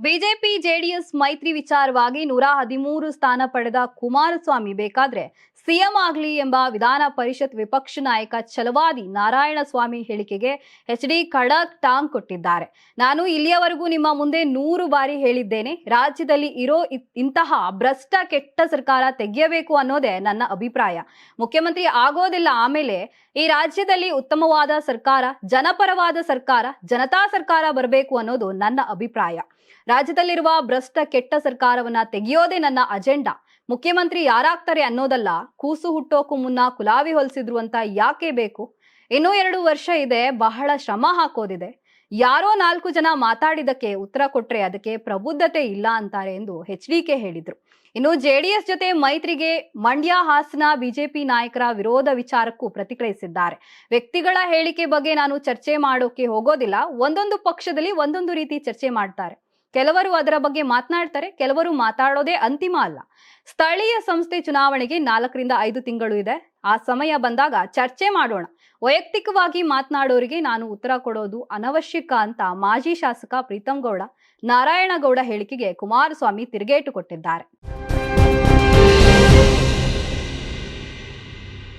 BJP JDS ಮೈತ್ರಿ ವಿಚಾರವಾಗಿ ನೂರ ಹದಿಮೂರು ಸ್ಥಾನ ಪಡೆದ ಕುಮಾರಸ್ವಾಮಿ ಬೇಕಾದ್ರೆ ಸಿಎಂ ಆಗ್ಲಿ ಎಂಬ ವಿಧಾನ ಪರಿಷತ್ ವಿಪಕ್ಷ ನಾಯಕ ಛಲವಾದಿ ನಾರಾಯಣಸ್ವಾಮಿ ಹೇಳಿಕೆಗೆ ಎಚ್ ಡಿ ಖಡಕ್ ಟಾಂಗ್ ಕೊಟ್ಟಿದ್ದಾರೆ. ನಾನು ಇಲ್ಲಿಯವರೆಗೂ ನಿಮ್ಮ ಮುಂದೆ ನೂರು ಬಾರಿ ಹೇಳಿದ್ದೇನೆ. ರಾಜ್ಯದಲ್ಲಿ ಇರೋ ಇಂತಹ ಭ್ರಷ್ಟ ಕೆಟ್ಟ ಸರ್ಕಾರ ತೆಗೆಯಬೇಕು ಅನ್ನೋದೇ ನನ್ನ ಅಭಿಪ್ರಾಯ. ಮುಖ್ಯಮಂತ್ರಿ ಆಗೋದಿಲ್ಲ ಆಮೇಲೆ ಈ ರಾಜ್ಯದಲ್ಲಿ ಉತ್ತಮವಾದ ಸರ್ಕಾರ, ಜನಪರವಾದ ಸರ್ಕಾರ, ಜನತಾ ಸರ್ಕಾರ ಬರಬೇಕು ಅನ್ನೋದು ನನ್ನ ಅಭಿಪ್ರಾಯ. ರಾಜ್ಯದಲ್ಲಿರುವ ಭ್ರಷ್ಟ ಕೆಟ್ಟ ಸರ್ಕಾರವನ್ನ ತೆಗೆಯೋದೇ ನನ್ನ ಅಜೆಂಡಾ. ಮುಖ್ಯಮಂತ್ರಿ ಯಾರಾಗ್ತಾರೆ ಅನ್ನೋದಲ್ಲ, ಕೂಸು ಹುಟ್ಟೋಕು ಮುನ್ನ ಕುಲಾವಿ ಹೊಲಿಸಿದ್ರು ಅಂತ ಯಾಕೆ ಬೇಕು? ಇನ್ನೂ ಎರಡು ವರ್ಷ ಇದೆ, ಬಹಳ ಶ್ರಮ ಹಾಕೋದಿದೆ. ಯಾರೋ ನಾಲ್ಕು ಜನ ಮಾತಾಡಿದಕ್ಕೆ ಉತ್ತರ ಕೊಟ್ರೆ ಅದಕ್ಕೆ ಪ್ರಬುದ್ಧತೆ ಇಲ್ಲ ಅಂತಾರೆ ಎಂದು ಎಚ್ ಡಿ ಕೆ ಹೇಳಿದ್ರು. ಇನ್ನು ಜೆಡಿಎಸ್ ಜೊತೆ ಮೈತ್ರಿಗೆ ಮಂಡ್ಯ ಹಾಸನ ಬಿಜೆಪಿ ನಾಯಕರ ವಿರೋಧ ವಿಚಾರಕ್ಕೂ ಪ್ರತಿಕ್ರಿಯಿಸಿದ್ದಾರೆ. ವ್ಯಕ್ತಿಗಳ ಹೇಳಿಕೆ ಬಗ್ಗೆ ನಾನು ಚರ್ಚೆ ಮಾಡೋಕೆ ಹೋಗೋದಿಲ್ಲ, ಒಂದೊಂದು ಪಕ್ಷದಲ್ಲಿ ಒಂದೊಂದು ರೀತಿ ಚರ್ಚೆ ಮಾಡ್ತಾರೆ. ಕೆಲವರು ಅದರ ಬಗ್ಗೆ ಮಾತನಾಡ್ತಾರೆ, ಕೆಲವರು ಮಾತಾಡೋದೇ ಅಂತಿಮ ಅಲ್ಲ. ಸ್ಥಳೀಯ ಸಂಸ್ಥೆ ಚುನಾವಣೆಗೆ ನಾಲ್ಕರಿಂದ ಐದು ತಿಂಗಳು ಇದೆ. ಆ ಸಮಯ ಬಂದಾಗ ಚರ್ಚೆ ಮಾಡೋಣ. ವೈಯಕ್ತಿಕವಾಗಿ ಮಾತನಾಡೋರಿಗೆ ನಾನು ಉತ್ತರ ಕೊಡೋದು ಅನವಶ್ಯಕ ಅಂತ ಮಾಜಿ ಶಾಸಕ ಪ್ರೀತಂ ಗೌಡ ನಾರಾಯಣಗೌಡ ಹೇಳಿಕೆಗೆ ಕುಮಾರಸ್ವಾಮಿ ತಿರುಗೇಟು ಕೊಟ್ಟಿದ್ದಾರೆ.